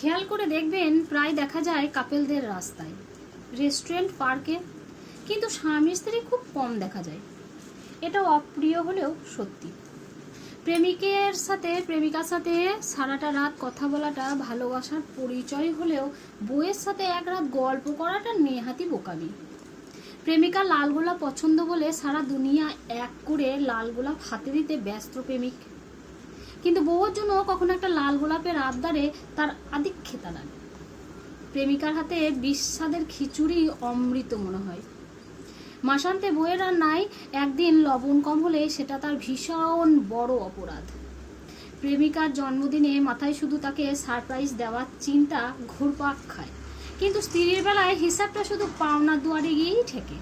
খেয়াল করে দেখবেন প্রায় দেখা যায় কাপেলদের রাস্তায়, রেস্টুরেন্ট, পার্কে, কিন্তু স্বামী স্ত্রী খুব কম দেখা যায়। এটা অপ্রিয় হলেও সত্যি। প্রেমিকের সাথে, প্রেমিকার সাথে সারাটা রাত কথা বলাটা, ভালোবাসার পরিচয় হলেও বইয়ের সাথে এক রাত গল্প করাটা নেহাতি বোকামি। প্রেমিকা লাল গোলাপ পছন্দ বলে সারা দুনিয়া এক করে লাল গোলাপ হাতে দিতে ব্যস্ত প্রেমিক। কিন্তু বউয়ের জন্য কখনো একটা লাল গোলাপের আবদারে তার আদিক্ষেতা লাগে প্রেমিকার হাতে বিস্বাদের খিচুড়ি অমৃত মনে হয়। মাসান্তে বইয়ের রান্নায় একদিন লবণ কম হলে সেটা তার ভীষণ বড় অপরাধ। প্রেমিকার জন্মদিনে মাথায় শুধু তাকে সারপ্রাইজ দেওয়ার চিন্তা ঘুরপাক খায়। কিন্তু স্ত্রীর বেলায় হিসাবটা শুধু পাওনা দুয়ারে গিয়েই ঠেকে।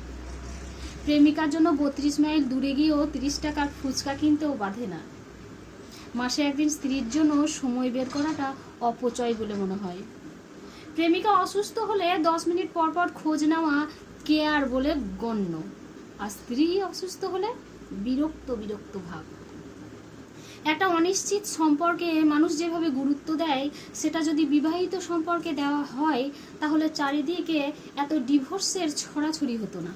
প্রেমিকার জন্য বত্রিশ মাইল দূরে গিয়েও তিরিশ টাকার ফুচকা কিনতেও বাধে না। মাসে একদিন স্ত্রীর জন্য সময় বের করাটা অপচয় বলে মনে হয়। প্রেমিকা অসুস্থ হলে দশ মিনিট পর পর খোঁজ নেওয়া কেয়ার বলে গণ্য। আর স্ত্রী অসুস্থ হলে বিরক্ত বিরক্ত ভাব। একটা অনিশ্চিত সম্পর্কে মানুষ যেভাবে গুরুত্ব দেয়, সেটা যদি বিবাহিত সম্পর্কে দেওয়া হয়, তাহলে চারিদিকে এত ডিভোর্সের ছড়াছড়ি হতো না।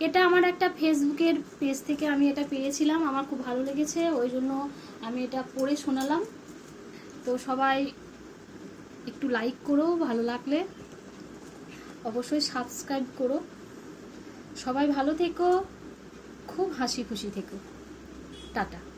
এটা আমার একটা ফেসবুকের পেজ থেকে আমি এটা পেয়েছিলাম, আমার খুব ভালো লেগেছে, ওই জন্য আমি এটা পড়ে শোনালাম। তো সবাই একটু লাইক করো, ভালো লাগলে অবশ্যই সাবস্ক্রাইব করো। সবাই ভালো থেকো, খুব হাসি খুশি থেকো। টাটা।